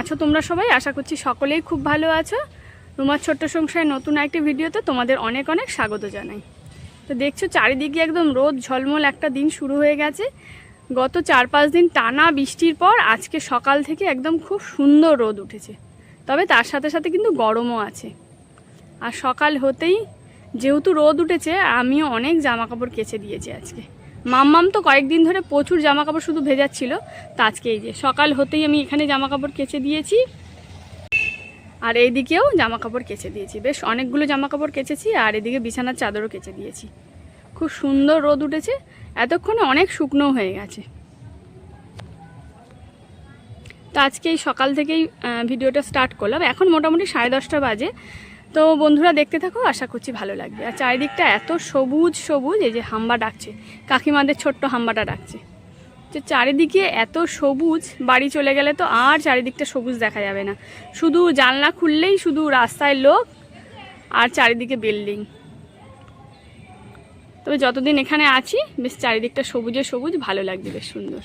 আছো তোমরা সবাই? আশা করছি সকলেই খুব ভালো আছো। তোমার ছোট্ট সংসারে নতুন একটি ভিডিওতে তোমাদের অনেক অনেক স্বাগত জানাই। তো দেখছ, চারিদিকে একদম রোদ, ঝলমল, একটা দিন শুরু হয়ে গেছে। গত চার পাঁচ দিন টানা বৃষ্টির পর আজকে সকাল থেকে একদম খুব সুন্দর রোদ উঠেছে। তবে তার সাথে সাথে কিন্তু গরমও আছে। আর সকাল হতেই যেহেতু রোদ উঠেছে, আমিও অনেক জামা কাপড় কেচে দিয়েছি আজকে। মাম্মাম তো কয়েকদিন ধরে প্রচুর জামা কাপড় শুধু ভেজাচ্ছিল। তা আজকে এই যে, সকাল হতেই আমি এখানে জামা কাপড় কেচে দিয়েছি। আর এইদিকেও জামা কাপড় কেচে দিয়েছি। বেশ অনেকগুলো জামা কাপড় কেচেছি আর এদিকে বিছানার চাদরও কেচে দিয়েছি। খুব সুন্দর রোদ উঠেছে। এতক্ষণে অনেক শুকনো হয়ে গেছে। তো আজকে এই সকাল থেকেই ভিডিওটা স্টার্ট করলাম। এখন মোটামুটি সাড়ে দশটা বাজে। তো বন্ধুরা দেখতে থাকো, আশা করছি ভালো লাগবে। আর চারিদিকটা এত সবুজ সবুজ, এই যে হাম্বা ডাকছে। কাকিমাদের ছোট্ট হাম্বাটা ডাকছে। যে চারিদিকে এত সবুজ, বাড়ি চলে গেলে তো আর চারিদিকটা সবুজ দেখা যাবে না। শুধু জানলা খুললেই শুধু রাস্তায় লোক আর চারিদিকে বিল্ডিং। তবে যতদিন এখানে আছি, বেশ চারিদিকটা সবুজে সবুজ, ভালো লাগবে, বেশ সুন্দর।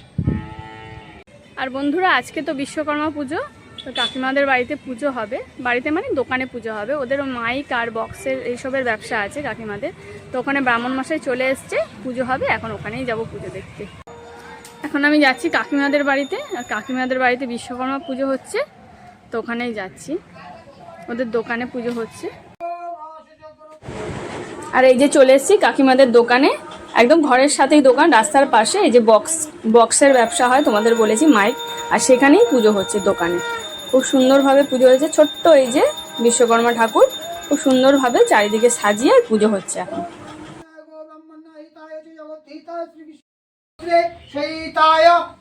আর বন্ধুরা, আজকে তো বিশ্বকর্মা পুজো। তো কাকিমাদের বাড়িতে পুজো হবে। বাড়িতে মানে দোকানে পুজো হবে। ওদের মাইক আর বক্সের এইসবের ব্যবসা আছে কাকিমাদের। তো ওখানে ব্রাহ্মণ মশাই চলে এসছে, পুজো হবে, এখন ওখানেই যাব পুজো দেখতে। এখন আমি যাচ্ছি কাকিমাদের বাড়িতে, আর কাকিমাদের বাড়িতে বিশ্বকর্মা পুজো হচ্ছে, তো ওখানেই যাচ্ছি। ওদের দোকানে পুজো হচ্ছে। আর এই যে চলে এসেছি কাকিমাদের দোকানে। একদম ঘরের সাথেই দোকান, রাস্তার পাশে এই যে বক্স, বক্সের ব্যবসা হয়, তোমাদের বলেছি মাইক। আর সেখানেই পুজো হচ্ছে দোকানে। খুব সুন্দরভাবে পুজো হয়েছে। ছোট্ট এই যে বিশ্বকর্মা ঠাকুর খুব সুন্দরভাবে চারিদিকে সাজিয়ে আর পুজো হচ্ছে এখন।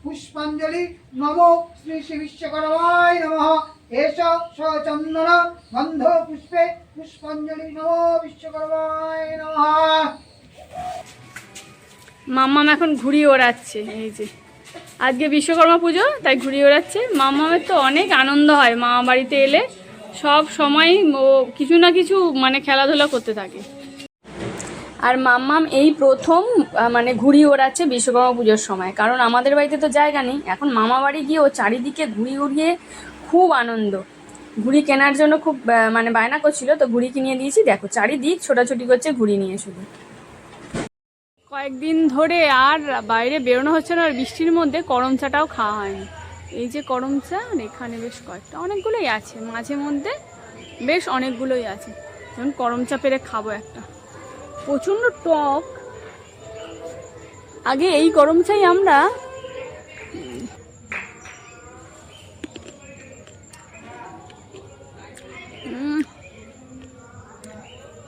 পুষ্পাঞ্জলি নমো শ্রী শ্রী বিশ্বকর্মায় নমঃ। এষ সচন্দন গন্ধ পুষ্পে পুষ্পাঞ্জলি নমো বিশ্বকর্মায় নমঃ। মাম্মাম এখন ঘুড়ি ওড়াচ্ছে এই যে। আজকে বিশ্বকর্মা পুজো, তাই ঘুড়ি ওড়াচ্ছে মাম্মামের তো অনেক আনন্দ হয় মামা বাড়িতে এলে। সব সময় ও কিছু না কিছু মানে খেলাধুলা করতে থাকে। আর মাম্মাম এই প্রথম মানে ঘুড়ি ওড়াচ্ছে বিশ্বকর্মা পুজোর সময়। কারণ আমাদের বাড়িতে তো জায়গা নেই। এখন মামা বাড়ি গিয়ে ও চারিদিকে ঘুড়ি উড়িয়ে খুব আনন্দ। ঘুড়ি কেনার জন্য খুব মানে বায়না করছিল, তো ঘুড়ি কিনিয়ে দিয়েছি। দেখো, চারিদিক ছোটাছুটি করছে, ঘুড়ি নিয়ে শুধু। কয়েকদিন ধরে আর বাইরে বেরোনো হচ্ছে না, আর বৃষ্টির মধ্যে করম চাটাও খাওয়া হয়নি। এই যে করম চা আর এখানে বেশ কয়েকটা, অনেকগুলোই আছে। মাঝে মধ্যে বেশ অনেকগুলোই আছে। যেমন করম চা পেরে খাব একটা। প্রচণ্ড টক। আগে এই গরম চাই আমরা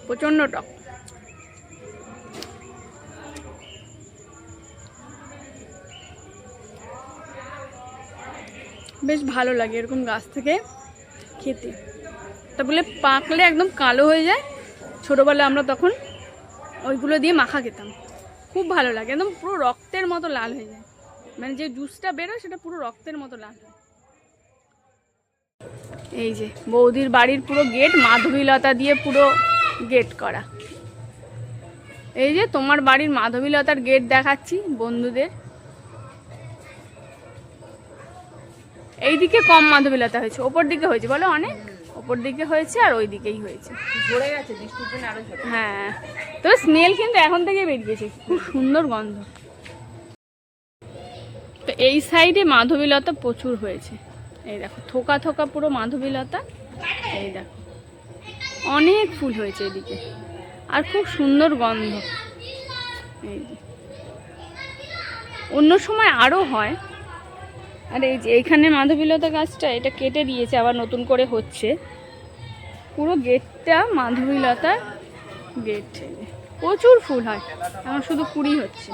প্রচণ্ড টক। বেশ ভালো লাগে এরকম গাছ থেকে খেতে। তা বলে পাকলে একদম কালো হয়ে যায়। ছোটোবেলায় আমরা তখন ওইগুলো দিয়ে মাখা খেতাম। খুব ভালো লাগে, একদম পুরো রক্তের মতো লাল হয়ে যায়। মানে যে জুসটা বেরোয় সেটা পুরো রক্তের মতো লাল হয়। এই যে বৌদির বাড়ির পুরো গেট মাধবীলতা দিয়ে পুরো গেট করা। এই যে তোমার বাড়ির মাধবীলতার গেট দেখাচ্ছি বন্ধুদের। এইদিকে কম মাধবীলতা হয়েছে ওপর দিকে হয়েছে বলো অনেক? ওপর দিকে হয়েছে আর ওই দিকেই হয়েছে। ঝরে গেছে বৃষ্টির জন্য আরও হ্যাঁ তবে স্মেল কিন্তু এখন থেকে বেরিয়েছে খুব সুন্দর গন্ধ। তো এই সাইডে মাধবীলতা প্রচুর হয়েছে। এই দেখো থোকা থোকা পুরো মাধবীলতা। এই দেখো অনেক ফুল হয়েছে এদিকে আর খুব সুন্দর গন্ধ। এই অন্য সময় আরও হয় আর এই যে এইখানে মাধবীলতা গাছটা, এটা কেটে দিয়েছে, আবার নতুন করে হচ্ছে। পুরো গেটটা মাধবীলতার গেট। প্রচুর ফুল হয় এখন শুধু কুড়ি হচ্ছে।